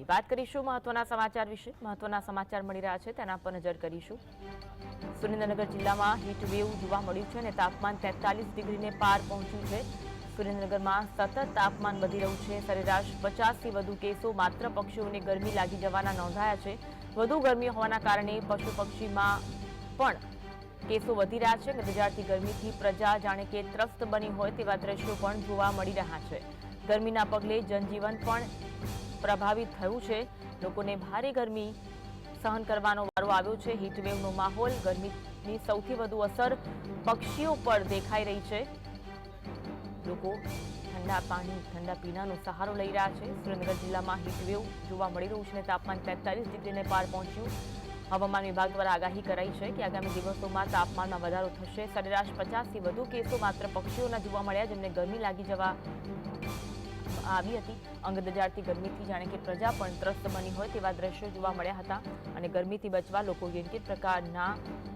TV વાત કરીશું મહત્વના સમાચાર વિશે. મહત્વના સમાચાર મળી રહ્યા છે, તેના પર નજર કરીશું. સુરેન્દ્રનગર જિલ્લામાં હીટ વેવ જોવા મળ્યું છે અને તાપમાન તેતાલીસ ડિગ્રીને પાર પહોંચ્યું છે. સુરેન્દ્રનગરમાં સતત તાપમાન વધી રહ્યું છે. સરેરાશ પચાસથી વધુ કેસો માત્ર પક્ષીઓને ગરમી લાગી જવાના નોંધાયા છે. વધુ ગરમી હોવાના કારણે પશુ પક્ષીમાં પણ કેસો વધી રહ્યા છે અને બજારથી ગરમીથી પ્રજા જાણે કે ત્રસ્ત બની હોય તેવા દ્રશ્યો પણ જોવા મળી રહ્યા છે. ગરમીના પગલે જનજીવન પણ પ્રભાવિત થયું છે. લોકોને ભારે ગરમી સહન કરવાનો વારો આવ્યો છે. હીટવેવનો માહોલ ગરમીની સૌથી વધુ અસર પક્ષીઓ પર દેખાઈ રહી છે. લોકો ઠંડા પાણી, ઠંડા પીણાનો સહારો લઈ રહ્યા છે. સુરેન્દ્રનગર જિલ્લામાં હીટવેવ જોવા મળી રહ્યું છે અને તાપમાન તેતાલીસ ડિગ્રીને પાર પહોંચ્યું. હવામાન વિભાગ દ્વારા આગાહી કરાઈ છે કે આગામી દિવસોમાં તાપમાનમાં વધારો થશે. સરેરાશ પચાસથી વધુ કેસો માત્ર પક્ષીઓના જોવા મળ્યા, જેમને ગરમી લાગી જવા આવી હતી. અંગદજાળતી ગરમીથી જાણે કે પ્રજા પણ ત્રસ્ત બની હોય તેવા દ્રશ્યો જોવા મળ્યા હતા અને ગરમીથી બચવા લોકો વિવિધ પ્રકારના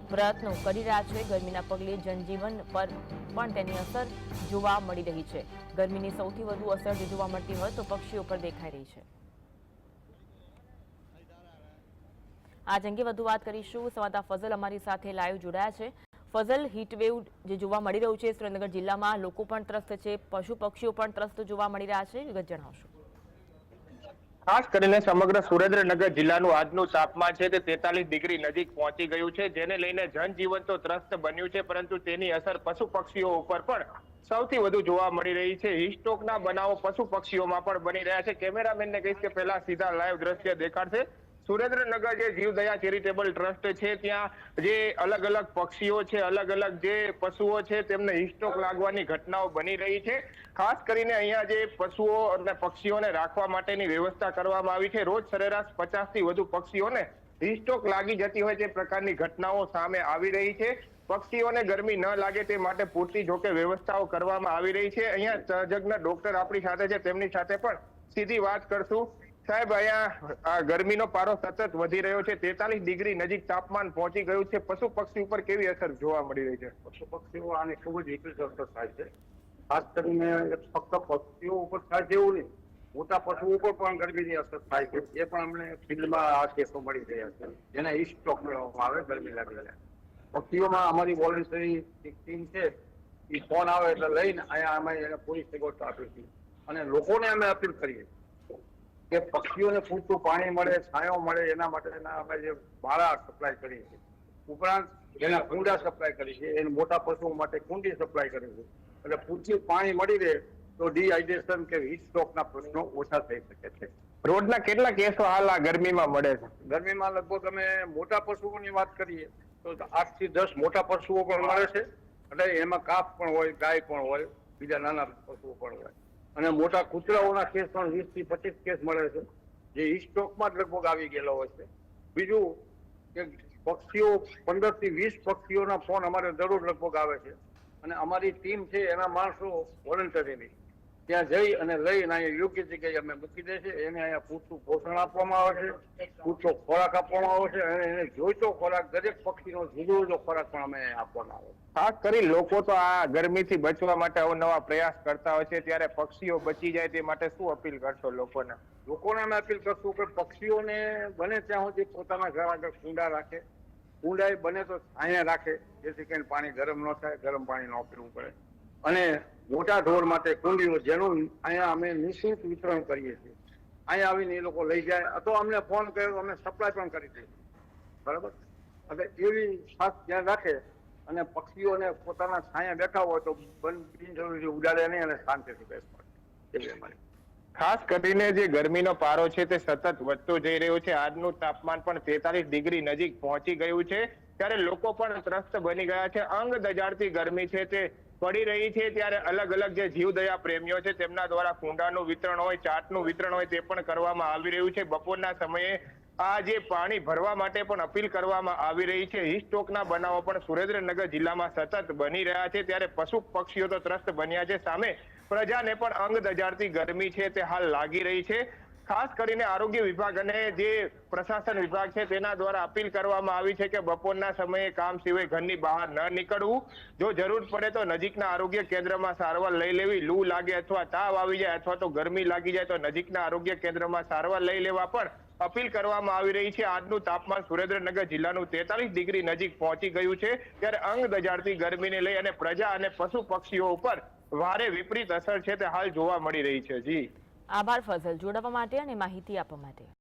પ્રયત્નો કરી રહ્યા છે. ગરમીના પગલે જનજીવન પર પણ તેની અસર જોવા મળી રહી છે. ગરમીની સૌથી વધુ અસર જોવા મળતી હોય તો પક્ષીઓ પર દેખાઈ રહી છે. આજ અંગે વધુ વાત કરીશું. સંવાદદાતા ફઝલ અમારી સાથે લાઈવ જોડાયા છે. ફઝલ હીટવેવ જે જોવા મળી રહ્યું છે, સુરેન્દ્રનગર જિલ્લામાં લોકો પણ ત્રસ્ત છે પશુ પક્ષીઓ પણ ત્રસ્ત જોવા મળી રહ્યા છે. વિગત જણાવશો. ખાસ કરીને સમગ્ર સુરેન્દ્રનગર જિલ્લાનું આજનું તાપમાન છે તે તેતાલીસ ડિગ્રી નજીક પહોંચી ગયું છે, જેને લઈને જનજીવન તો ત્રસ્ત બન્યું છે, પરંતુ તેની અસર પશુ પક્ષીઓ ઉપર પણ સૌથી વધુ જોવા મળી રહી છે. હિસ્ટોકના બનાવો પશુ પક્ષીઓમાં પણ બની રહ્યા છે. કેમેરામેનને કહીશ કે પહેલા સીધા લાઈવ દ્રશ્ય દેખાડશે. સુરેન્દ્રનગર જે જીવદયા ચેરિટેબલ ટ્રસ્ટ છે, ત્યાં જે અલગ અલગ પક્ષીઓ છે, અલગ અલગ જે પશુઓ છે, તેમને હિસ્ટોક લાગવાની ઘટનાઓ બની રહી છે. ખાસ કરીને અહીંયા જે પશુઓ અને પક્ષીઓને રાખવા માટેની વ્યવસ્થા કરવામાં આવી છે. રોજ સરેરાશ પચાસથી વધુ પક્ષીઓને હિસ્ટોક લાગી જતી હોય તે પ્રકારની ઘટનાઓ સામે આવી રહી છે. પક્ષીઓને ગરમી ન લાગે તે માટે પૂરતી જોકે વ્યવસ્થાઓ કરવામાં આવી રહી છે. અહીંયા તજજ્ઞ ડોક્ટર આપણી સાથે છે. તેમની સાથે પણ સીધી વાત કરશું. સાહેબ, અહીંયા આ ગરમીનો પારો સતત વધી રહ્યો છે. તેતાલીસ ડિગ્રી નજીક તાપમાન પહોંચી ગયું છે. પશુ પક્ષી ઉપર કેવી અસર જોવા મળી રહી છે? પશુ પક્ષીઓ આને ખૂબ જ વિપરીત અસર થાય છે. ખાસ કરીને ફક્ત પક્ષીઓ ઉપર થાય છે એવું નહીં. મોટા પશુઓ ઉપર પણ ગરમીની અસર થાય છે. એ પણ અમને ફિલ્ડમાં આ કેસો મળી રહ્યા છે. જેને ઈ સ્ટોક મેળવવામાં આવે ગરમી લાગેલા પક્ષીઓમાં અમારી વોલન્ટરી ટીમ છે. એ ફોન આવે એટલે લઈને અહીંયા અમે એને પૂરી સગવડ આપી છે અને લોકોને અમે અપીલ કરીએ. કે પક્ષીઓને પૂરતું પાણી મળે છાંયો મળે એના માટેના અમે જે માળા સપ્લાય કરીએ છીએ. ઉપરાંત એના કુંડા સપ્લાય કરીએ છીએ એને મોટા પશુઓ માટે કુંડી સપ્લાય કરીએ છીએ. એટલે પૂરતું પાણી મળી રહે તો ડિહાઇડ્રેશન કે હીટ સ્ટ્રોકના પ્રશ્નો ઓછા થઈ શકે છે. રોડના કેટલા કેસો હાલ આ ગરમીમાં મળે છે? ગરમીમાં લગભગ અમે મોટા પશુઓની વાત કરીએ તો આઠથી દસ મોટા પશુઓ પણ મળે છે. એટલે એમાં કાફ પણ હોય ગાય પણ હોય બીજા નાના પશુઓ પણ હોય. અને મોટા કૂતરાઓના કેસ પણ વીસથી પચીસ કેસ મળે છે. જે ઈ સ્ટોકમાં જ લગભગ આવી ગયેલો હોય છે. બીજું કે પક્ષીઓ પંદરથી વીસ પક્ષીઓના ફોન અમારે દરરોજ લગભગ આવે છે. અને અમારી ટીમ છે, એના માણસો વોલન્ટરીની. ત્યાં જઈ અને લઈને અહીંયા યોગ્ય જગ્યાએ અમે મૂકી દેશે એને અહીંયા પૂરતું પોષણ આપવામાં આવે છે પૂરતો ખોરાક આપવામાં આવે છે અને એને જોઈતો ખોરાક દરેક પક્ષીનો જુદો જુદો ખોરાક પણ અમે આપવામાં આવે છે ખાસ કરી લોકો તો આ ગરમીથી બચવા માટે અવનવા પ્રયાસ કરતા હોય છે. ત્યારે પક્ષીઓ બચી જાય તે માટે શું અપીલ કરશો લોકોને? લોકોને અમે અપીલ કરશું કે પક્ષીઓને બને ત્યાં સુધી પોતાના ઘર આગળ કુંડા રાખે. કુંડાઈ બને તો અહીંયા રાખે. જેથી કરીને પાણી ગરમ ન થાય ગરમ પાણી ન પીવું પડે અને મોટા ઢોર માટે કુંડીઓ જેનું અહીંયા અમે નિશ્ચિત વિતરણ કરીએ છીએ. અહીંયા આવીને એ લોકો લઈ જાય. અથવા અમને ફોન કર્યો, અમે સપ્લાય પણ કરી દઈએ બરાબર? એટલે એવી ખાસ ધ્યાન રાખે અને પક્ષીઓને પોતાના છાંયા બેઠા હોય તો બિનજરૂરી ઉડાડે નહીં અને શાંતિથી બેસવા એવી અમારી. ખાસ કરીને જે ગરમીનો પારો છે તે સતત વધતો જઈ રહ્યો છે. આજનું તાપમાન પણ તેતાલીસ ડિગ્રી નજીક પહોંચી ગયું છે. ત્યારે લોકો પણ ત્રસ્ત બની ગયા છે. અંગ દજાડતી ગરમી છે તે પડી રહી છે ત્યારે અલગ અલગ જે જીવદયા પ્રેમીઓ છે તેમના દ્વારા કુંડાનું વિતરણ હોય, ચાટનું વિતરણ હોય તે પણ કરવામાં આવી રહ્યું છે. બપોરના સમયે આ જે પાણી ભરવા માટે પણ અપીલ કરવામાં આવી રહી છે. હિસ્ટોકના બનાવો પણ સુરેન્દ્રનગર જિલ્લામાં સતત બની રહ્યા છે. ત્યારે પશુ પક્ષીઓ તો ત્રસ્ત બન્યા છે. સામે પ્રજાને પણ અંગ દજાડતી ગરમી છે તે હાલ લાગી રહી છે. ખાસ કરીને આરોગ્ય વિભાગ અને જે પ્રશાસન વિભાગ છે, તેના દ્વારા અપીલ કરવામાં આવી છે કે બપોરના સમયે કામ સિવાય ઘરની બહાર ન નીકળવું. જો જરૂર પડે તો નજીકના આરોગ્ય કેન્દ્રમાં સારવાર લઈ લેવી. લૂ લાગે અથવા તાવ આવી જાય અથવા તો ગરમી લાગી જાય તો નજીકના આરોગ્ય કેન્દ્રમાં સારવાર લઈ લેવા પણ અપીલ કરવામાં આવી રહી છે. આજનું તાપમાન સુરેન્દ્રનગર જિલ્લાનું તેતાલીસ ડિગ્રી નજીક પહોંચી ગયું છે. ત્યારે અંગ દજાડતી ગરમીને લઈ અને પ્રજા અને પશુ પક્ષીઓ ઉપર ભારે વિપરીત અસર છે તે હાલ જોવા મળી રહી છે. જી. આભાર ફઝલ. જોડાવા માટે અને માહિતી આપવા માટે.